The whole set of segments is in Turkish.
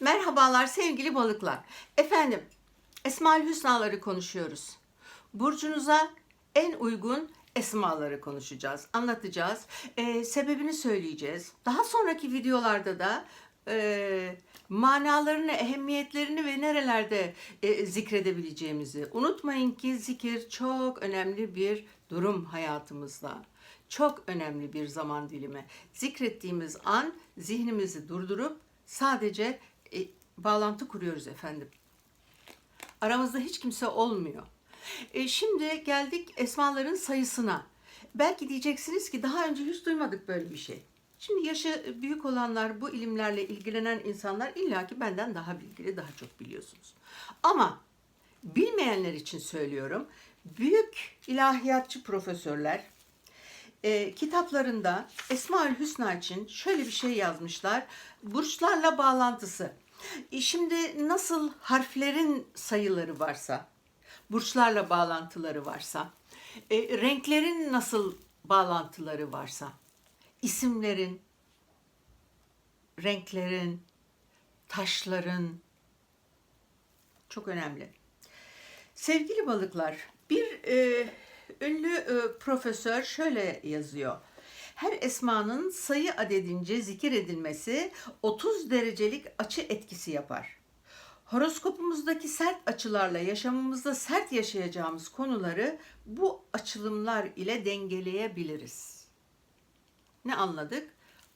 Merhabalar sevgili balıklar. Efendim, Esmaül Hüsnaları konuşuyoruz. Burcunuza en uygun esmaları konuşacağız, anlatacağız. Ee, sebebini söyleyeceğiz. Daha sonraki videolarda da e, manalarını, ehemmiyetlerini ve nerelerde e, zikredebileceğimizi. Unutmayın ki zikir çok önemli bir durum hayatımızda. Çok önemli bir zaman dilimi. Zikrettiğimiz an zihnimizi durdurup sadece e, bağlantı kuruyoruz efendim. Aramızda hiç kimse olmuyor. E, şimdi geldik esmaların sayısına. Belki diyeceksiniz ki daha önce hiç duymadık böyle bir şey. Şimdi yaşı büyük olanlar, bu ilimlerle ilgilenen insanlar illaki benden daha bilgili, daha çok biliyorsunuz. Ama bilmeyenler için söylüyorum. Büyük ilahiyatçı profesörler e, kitaplarında Esmaül Hüsna için şöyle bir şey yazmışlar. Burçlarla bağlantısı. E, şimdi nasıl harflerin sayıları varsa, burçlarla bağlantıları varsa, e, renklerin nasıl bağlantıları varsa, isimlerin, renklerin, taşların çok önemli. Sevgili balıklar, bir e, ünlü e, profesör şöyle yazıyor. Her esmanın sayı adedince zikir edilmesi 30 derecelik açı etkisi yapar. Horoskopumuzdaki sert açılarla yaşamımızda sert yaşayacağımız konuları bu açılımlar ile dengeleyebiliriz. Ne anladık?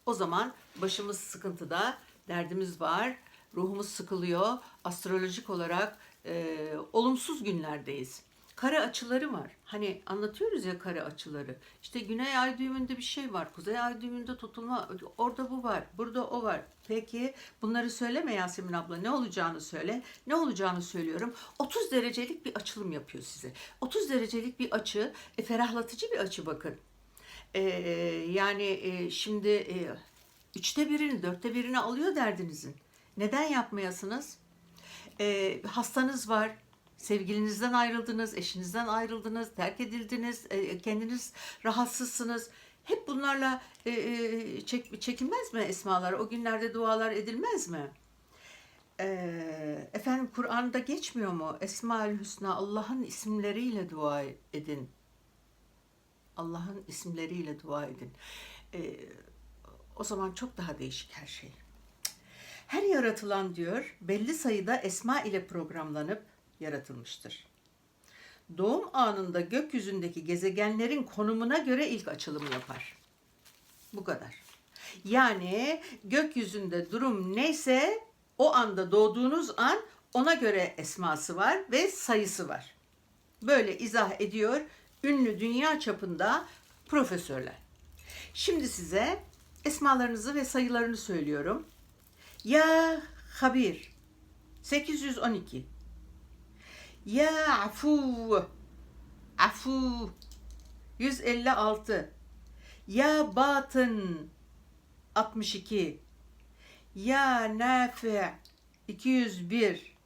O zaman başımız sıkıntıda, derdimiz var, ruhumuz sıkılıyor, astrolojik olarak e, olumsuz günlerdeyiz. Kare açıları var. Hani anlatıyoruz ya kare açıları. İşte güney ay düğümünde bir şey var. Kuzey ay düğümünde tutulma. Orada bu var. Burada o var. Peki bunları söyleme Yasemin abla. Ne olacağını söyle. Ne olacağını söylüyorum. 30 derecelik bir açılım yapıyor size. 30 derecelik bir açı. E, ferahlatıcı bir açı bakın. E, yani e, şimdi e, üçte birini, dörtte birini alıyor derdinizin. Neden yapmayasınız? E, hastanız var, sevgilinizden ayrıldınız, eşinizden ayrıldınız, terk edildiniz, e, kendiniz rahatsızsınız. Hep bunlarla e, e, çek, çekinmez mi esmalar? O günlerde dualar edilmez mi? E, efendim Kur'an'da geçmiyor mu? Esmaül Hüsna Allah'ın isimleriyle dua edin. Allah'ın isimleriyle dua edin. E, o zaman çok daha değişik her şey. Her yaratılan diyor belli sayıda esma ile programlanıp yaratılmıştır. Doğum anında gökyüzündeki gezegenlerin konumuna göre ilk açılımı yapar. Bu kadar. Yani gökyüzünde durum neyse o anda doğduğunuz an ona göre esması var ve sayısı var. Böyle izah ediyor ünlü dünya çapında profesörler. Şimdi size esmalarınızı ve sayılarını söylüyorum. Ya Habir 812 Ya Afu Afu. 156 Ya Batın 62 Ya Nafi 201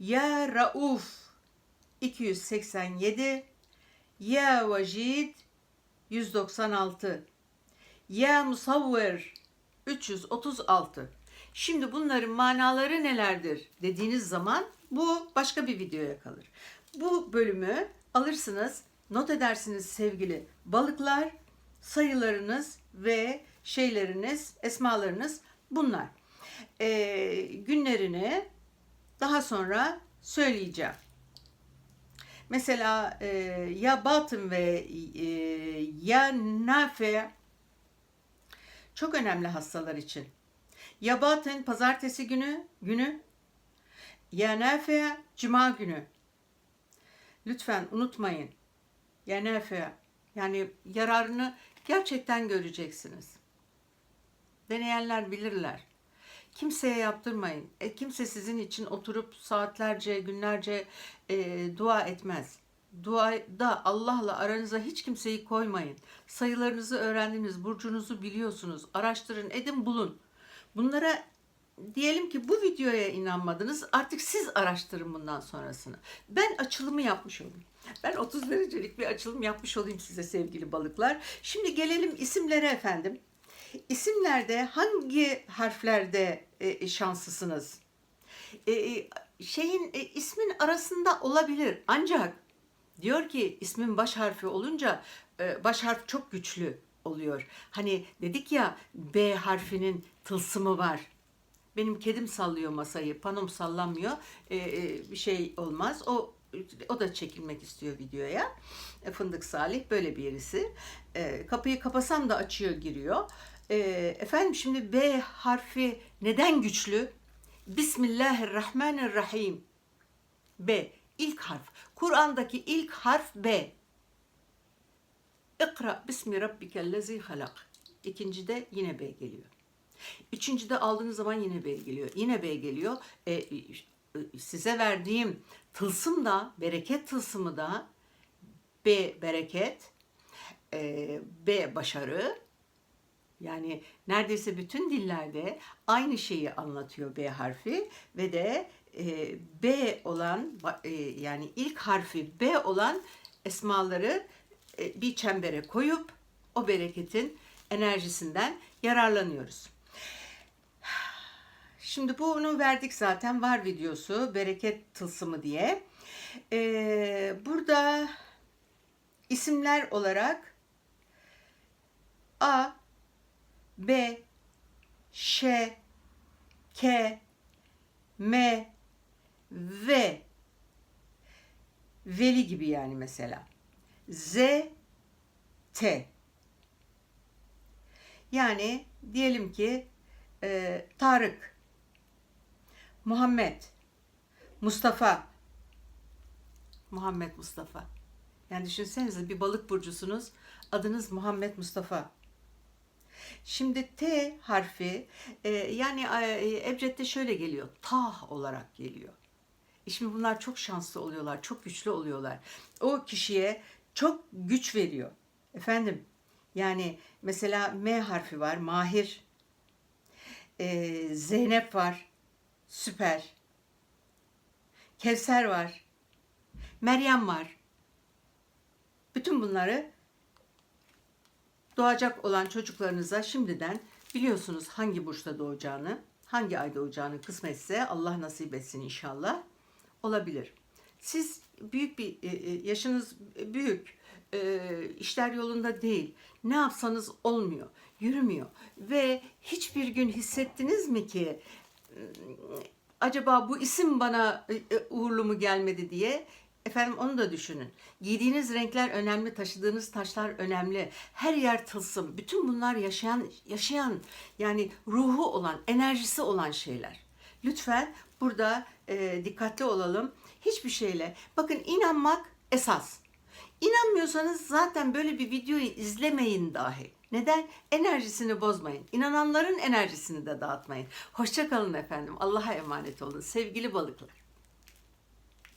Ya Rauf 287 Ya Vacid 196 Ya Musavver 336 Şimdi bunların manaları nelerdir dediğiniz zaman bu başka bir videoya kalır. Bu bölümü alırsınız, not edersiniz sevgili balıklar. Sayılarınız ve şeyleriniz, esmalarınız bunlar. Ee, günlerini daha sonra söyleyeceğim. Mesela e, ya batın ve e, ya nafe çok önemli hastalar için. Ya batın pazartesi günü, günü ya nafe cuma günü. Lütfen unutmayın. Ya nafe yani yararını gerçekten göreceksiniz. Deneyenler bilirler. Kimseye yaptırmayın. E, kimse sizin için oturup saatlerce, günlerce e, dua etmez. Duada Allah'la aranıza hiç kimseyi koymayın. Sayılarınızı öğrendiniz, burcunuzu biliyorsunuz. Araştırın, edin, bulun. Bunlara diyelim ki bu videoya inanmadınız. Artık siz araştırın bundan sonrasını. Ben açılımı yapmış olayım. Ben 30 derecelik bir açılım yapmış olayım size sevgili balıklar. Şimdi gelelim isimlere efendim. isimlerde hangi harflerde e, şanslısınız? E, e, şeyin e, ismin arasında olabilir ancak diyor ki ismin baş harfi olunca e, baş harf çok güçlü oluyor. Hani dedik ya B harfinin tılsımı var. Benim kedim sallıyor masayı, panom sallanmıyor. E, e, bir şey olmaz. O o da çekilmek istiyor videoya. E, Fındık Salih böyle birisi. E, kapıyı kapasam da açıyor, giriyor. E, efendim şimdi B harfi neden güçlü? Bismillahirrahmanirrahim. B ilk harf. Kur'an'daki ilk harf B. İkra bismi rabbikellezi halak. İkincide yine B geliyor. Üçüncüde aldığınız zaman yine B geliyor. Yine B geliyor. E, e, size verdiğim tılsım da, bereket tılsımı da B bereket, e, B başarı. Yani neredeyse bütün dillerde aynı şeyi anlatıyor B harfi ve de e, B olan e, yani ilk harfi B olan esmaları e, bir çembere koyup o bereketin enerjisinden yararlanıyoruz. Şimdi bunu verdik zaten var videosu bereket tılsımı diye. Ee, burada isimler olarak A, B, Ş, K, M, V, Veli gibi yani mesela. Z, T. Yani diyelim ki e, Tarık, Muhammed, Mustafa, Muhammed Mustafa. Yani düşünsenize bir balık burcusunuz, adınız Muhammed Mustafa. Şimdi T harfi e, yani e, Ebced'de şöyle geliyor, tah olarak geliyor. E Şimdi bunlar çok şanslı oluyorlar, çok güçlü oluyorlar. O kişiye çok güç veriyor. Efendim, yani mesela M harfi var, Mahir. Ee, Zeynep var, süper. Kevser var, Meryem var. Bütün bunları doğacak olan çocuklarınıza şimdiden biliyorsunuz hangi burçta doğacağını, hangi ay doğacağını kısmetse Allah nasip etsin inşallah olabilir. Siz büyük bir e, e, yaşınız büyük, e, işler yolunda değil. Ne yapsanız olmuyor, yürümüyor ve hiçbir gün hissettiniz mi ki "Hmm, acaba bu isim bana e, e, uğurlu mu gelmedi diye Efendim onu da düşünün. Giydiğiniz renkler önemli, taşıdığınız taşlar önemli. Her yer tılsım. Bütün bunlar yaşayan, yaşayan yani ruhu olan, enerjisi olan şeyler. Lütfen burada e, dikkatli olalım. Hiçbir şeyle, bakın inanmak esas. İnanmıyorsanız zaten böyle bir videoyu izlemeyin dahi. Neden? Enerjisini bozmayın. İnananların enerjisini de dağıtmayın. Hoşça kalın efendim. Allah'a emanet olun. Sevgili balıklar.